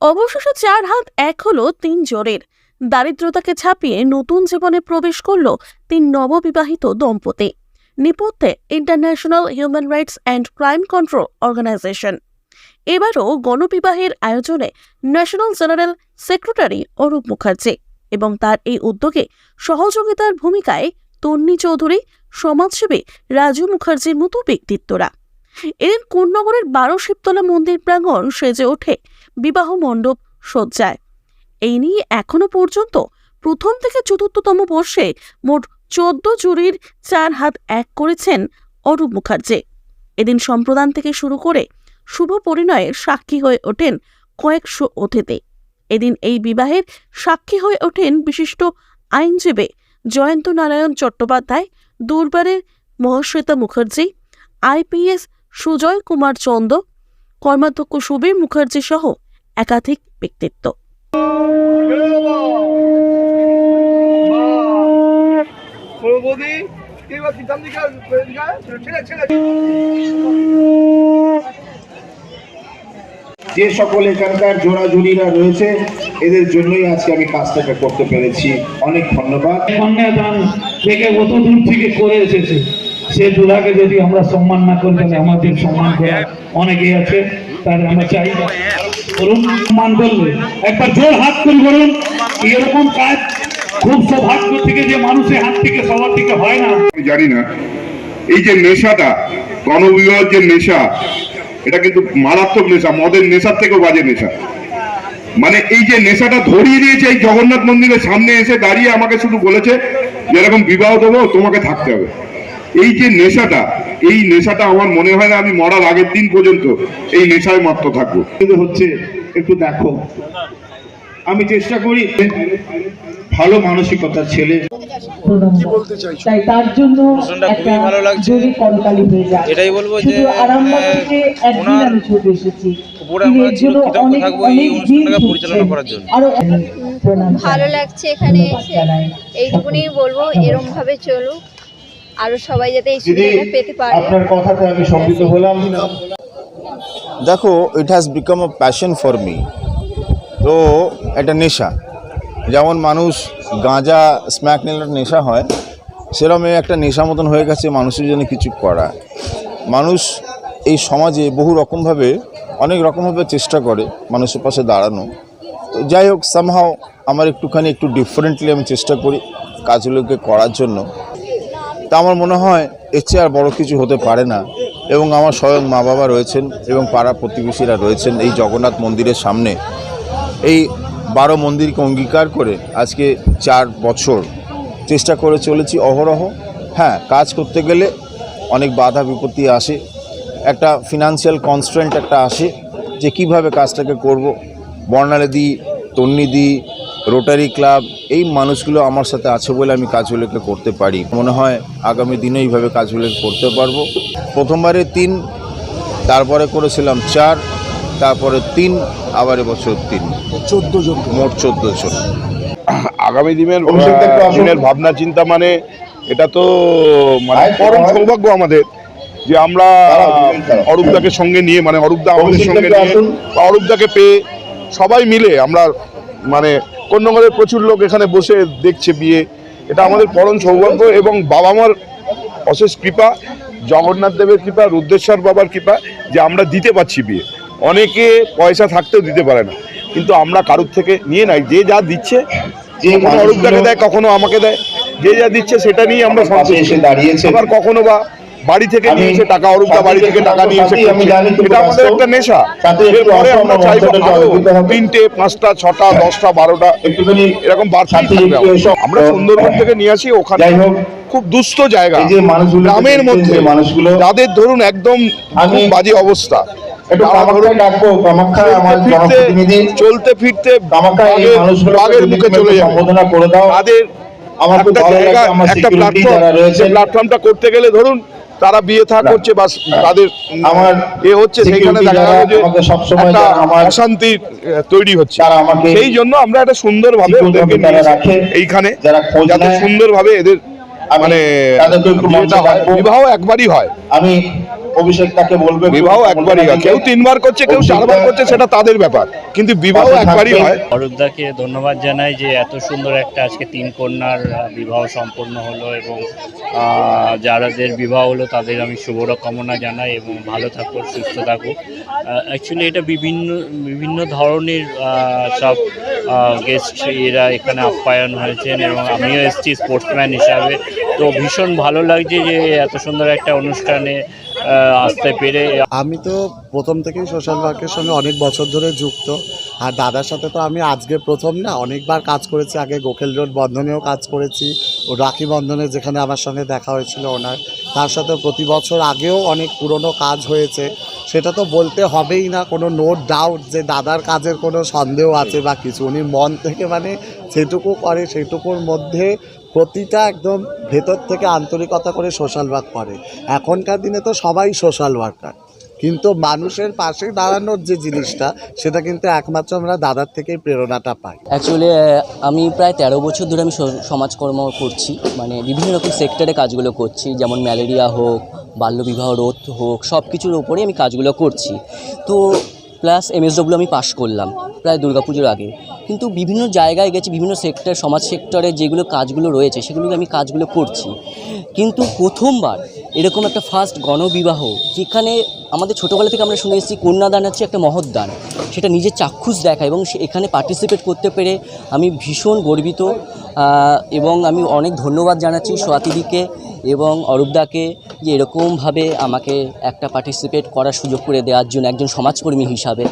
অবশেষে চার হাত এক হলো তিন জোরের। দারিদ্রতাকে ছাপিয়ে নতুন জীবনে প্রবেশ করল তিন নববিবাহিত দম্পতি। নেপথ্যে international human rights and crime control organisation এবারও গণবিবাহের আয়োজনে national general secretary Arup Mukherjee এবং তার এই উদ্যোগে সহযোগিতার ভূমিকায় তন্নি চৌধুরী, সমাজসেবী রাজু মুখার্জির মতো ব্যক্তিত্বরা। এদিন কোন্নগরের বারো শিবতলা মন্দির প্রাঙ্গণ সেজে ওঠে। বিবাহ মণ্ডপ সজ্জায়। এই নিয়ে এখনও পর্যন্ত প্রথম থেকে চতুর্থতম বর্ষে মোট চোদ্দ জুরির চার হাত এক করেছেন অরূপ মুখার্জি। এদিন সম্প্রদান থেকে শুরু করে শুভ পরিণয়ের সাক্ষী হয়ে ওঠেন কয়েকশো অতিথি। এদিন এই বিবাহের সাক্ষী হয়ে ওঠেন বিশিষ্ট আইনজীবী জয়ন্ত নারায়ণ চট্টোপাধ্যায়, দুর্বারের মহাশ্বেতা মুখার্জি, আইপিএস সুজয় কুমার চন্দ কর্মাধ্যক্ষ সুবীর মুখার্জি সহ একাধিক ব্যক্তিত্ব। যে সকল এখানকার জোড়াজুড়িরা রয়েছে এদের জন্যই আজকে আমি কাজটাকে করতে পেরেছি। অনেক ধন্যবাদ। কন্যাদান থেকে কত দূর থেকে করে এসেছে? সে দুলাকে যদি আমরা সম্মান না করি, তাহলে আমাদের সম্মান করা অনেকে আছে, তাহলে আমরা চাই বলুন, সম্মান করলে। একবার জোর হাত করি বলুন, এরকম কাজ খুব সৌভাগ্য থেকে যে মানুষের হাত থেকে, সবার থেকে হয় না। জানি না, এই যে নেশাটা, গণবিবাহের যে নেশা, এটা কিন্তু মারাত্মক নেশা, মদের নেশার থেকেও বাজে নেশা। মানে এই যে নেশাটা ধরিয়ে দিয়েছে এই জগন্নাথ মন্দিরের সামনে এসে দাঁড়িয়ে আমাকে শুধু বলেছে যে এরকম বিবাহ দেবো, তোমাকে থাকতে হবে। এই যে নেশাটা এই নেশাটা আমার মনে হয় না আমি মরার আগের দিন পর্যন্ত এই নেশায় মাত্র থাকব। হচ্ছে একটু দেখো। আমি চেষ্টা করি ভালো মানসিকতার ছেলে। তাই তার জন্য একটা জরুরি করতালি হয়ে যায়। এটাই বলব যে, শুধু আরামবাগ আহ, থেকে একদিন ওনার আমি ছুটে এসেছি। উপরে আমরা চিরকৃতজ্ঞ থাকব এই অনেক পরিচালনা করার জন্য। ভালো লাগছে এখানে এসে। এইটুকুনি বলব এরম ভাবে চলুক। আরও সবাই যাতে এই সুবিধাটা পেতে পারে। আপনার কথাতে আমি সম্মিলিত হলাম। দেখো it has become a passion for me তো একটা নেশা। যেমন মানুষ গাঁজা স্ম্যাক নিলে নেশা হয় সেরকম একটা নেশা মতন হয়ে গেছে মানুষের জন্য কিছু করা। মানুষ এই সমাজে বহু রকমভাবে অনেক রকমভাবে চেষ্টা করে মানুষের পাশে দাঁড়ানো। তো যাই হোক সামহাও আমার একটুখানি একটু ডিফারেন্টলি আমি চেষ্টা করি কাজগুলোকে করার জন্য। তা আমার মনে হয় এর চেয়ে আর বড় কিছু হতে পারে না। এবং আমার স্বয়ং মা বাবা রয়েছেন এবং পাড়া প্রতিবেশীরা রয়েছেন এই জগন্নাথ মন্দিরের সামনে। এই বারো মন্দিরকে অঙ্গীকার করে আজকে চার বছর চেষ্টা করে চলেছি অহরহ। হ্যাঁ কাজ করতে গেলে অনেক বাধা বিপত্তি আসে। একটা ফিনান্সিয়াল কনস্ট্রেন্ট একটা আসে যে কীভাবে কাজটাকে করব। বর্ণালী তন্নিদি রোটারি ক্লাব এই মানুষগুলো আমার সাথে আছে বলে আমি কাজগুলোকে করতে পারি। মনে হয় আগামী দিনে এইভাবে কাজগুলোকে করতে পারব। প্রথমবারে তিন তারপরে করেছিলাম চার তারপরে তিন আবার এবছর তিন। চোদ্দ জন। মোট চোদ্দ জন। আগামী দিনের দিনের ভাবনা চিন্তা মানে এটা তো মানে পরম সৌভাগ্য আমাদের যে আমরা অরূপদাকে সঙ্গে নিয়ে মানে অরূপদা আমাদের সঙ্গে নিয়ে বা অরূপদাকে পেয়ে সবাই মিলে আমরা মানে কন্যগরের প্রচুর লোক এখানে বসে দেখছে বিয়ে। এটা আমাদের পরম সৌভাগ্য এবং বাবা মার অশেষ কৃপা জগন্নাথ দেবের কৃপা রুদ্রেশ্বর বাবার কৃপা যে আমরা দিতে পারছি বিয়ে। অনেকে পয়সা থাকতেও দিতে পারে না। কিন্তু আমরা কারুর থেকে নিয়ে নাই। যে যা দিচ্ছে যে কখনো অরূপদাকে দেয় কখনো আমাকে দেয়। যে যা দিচ্ছে সেটা নিয়ে আমরা সন্তুষ্ট এসে দাঁড়িয়েছে। আবার কখনো বা বাড়ি থেকে আমি নিয়ে এসে টাকা অরূপদা বাড়ি থেকে টাকা নিয়ে এসে সাথী, আমি করছে। জানি তুমি এটা আমাদের একটা নেশা। এরপরে আমরা চাইব আরও তিনটে পাঁচটা ছটা দশটা বারোটা এরকম বাড়তেই থাকবে। আমরা। সুন্দরবন থেকে নিয়ে আসি ওখানে খুব দুস্থ জায়গা। গ্রামের মধ্যে মানুষগুলো যাদের ধরুন একদম বাজে অবস্থা। চলতে ফিরতে বাঘের- মুখে চলে যাবে। সম্বোধনা করে দাও। তাদের একটা জায়গা একটা প্ল্যাটফর্ম প্ল্যাটফর্মটা করতে গেলে ধরুন তারা বিয়ে থাক করছে বা তাদের আমার এ হচ্ছে সেখানে দেখা গেল যে সবসময় একটা আমার- অশান্তি তৈরি হচ্ছে সেই জন্য আমরা একটা সুন্দর ভাবে ওদেরকে এইখানে যাতে নেয়। সুন্দর ভাবে এদের মানে। বিবাহ একবারই হয় আমি অভিষেক তাকে বলবে বিবাহ একবারই হয়। কেউ তিনবার করছে কেউ চারবার করছে সেটা তাদের ব্যাপার। কিন্তু বিবাহ একবারই হয়। অরূপদাকে ধন্যবাদ জানাই যে এত সুন্দর একটা আজকে তিন কন্যার বিবাহ সম্পন্ন হলো এবং আহ, যারাদের বিবাহ হলো তাদের আমি শুভকামনা জানাই এবং ভালো থাকুক সুস্থ থাকুক। অ্যাকচুয়ালি এটা বিভিন্ন বিভিন্ন ধরনের আহ, সব গেস্ট এরা এখানে আপ্যায়ন হয়েছেন এবং আমিও এসেছি স্পোর্টসম্যান হিসাবে। তো ভীষণ ভালো লাগছে যে এত সুন্দর একটা অনুষ্ঠানে আহ, আসতে পেরে আমি তো প্রথম থেকেই সোশ্যাল ওয়ার্কের সঙ্গে অনেক বছর ধরে যুক্ত। আর দাদার সাথে তো আমি আজকে প্রথম না অনেকবার কাজ করেছি। আগে গোখেল রোড বন্ধনেও কাজ করেছি। ও রাখি বন্ধনে যেখানে আমার সঙ্গে দেখা হয়েছিল ওনার। তার সাথে প্রতি বছর আগেও অনেক পুরনো কাজ হয়েছে। সেটা তো বলতে হবেই না কোনো নো ডাউট যে দাদার কাজের কোনো সন্দেহ আছে বা কিছু। উনি মন থেকে মানে যেটুকু করে সেটুকুর মধ্যে প্রতিটা একদম ভেতর থেকে আন্তরিকতা করে সোশ্যাল ওয়ার্ক করে। এখনকার দিনে তো সবাই সোশ্যাল ওয়ার্কার কিন্তু মানুষের পাশে দাঁড়ানোর যে জিনিসটা, সেটা কিন্তু একমাত্র আমরা দাদার থেকেই প্রেরণাটা পাই। অ্যাকচুয়ালি আমি প্রায় তেরো বছর ধরে আমি সমাজকর্ম করছি। মানে বিভিন্ন রকম সেক্টরে কাজগুলো করছি, যেমন ম্যালেরিয়া হোক, বাল্যবিবাহ, রোধ হোক সব কিছুর ওপরেই আমি কাজগুলো করছি। তো প্লাস এমএসডব্লিউ আমি পাশ করলাম, প্রায় দুর্গাপুজোর আগে। কিন্তু বিভিন্ন জায়গায় গেছি, বিভিন্ন সেক্টর সমাজ সেক্টরে যেগুলো কাজগুলো রয়েছে সেগুলো আমি কাজগুলো করছি। কিন্তু প্রথমবার এরকম একটা ফার্স্ট গণবিবাহ, যেখানে আমাদের ছোটোবেলা থেকে আমরা শুনে এসেছি কন্যাদান হচ্ছে একটা মহৎ দান। সেটা নিজের চাক্ষুষ দেখা এবং এখানে পার্টিসিপেট করতে পেরে আমি ভীষণ গর্বিত এবং আমি অনেক ধন্যবাদ জানাচ্ছি সোয়াতিদিকে এবং অরূপদাকে যে এরকমভাবে আমাকে একটা পার্টিসিপেট করার সুযোগ করে দেওয়ার জন্য একজন সমাজকর্মী হিসাবে।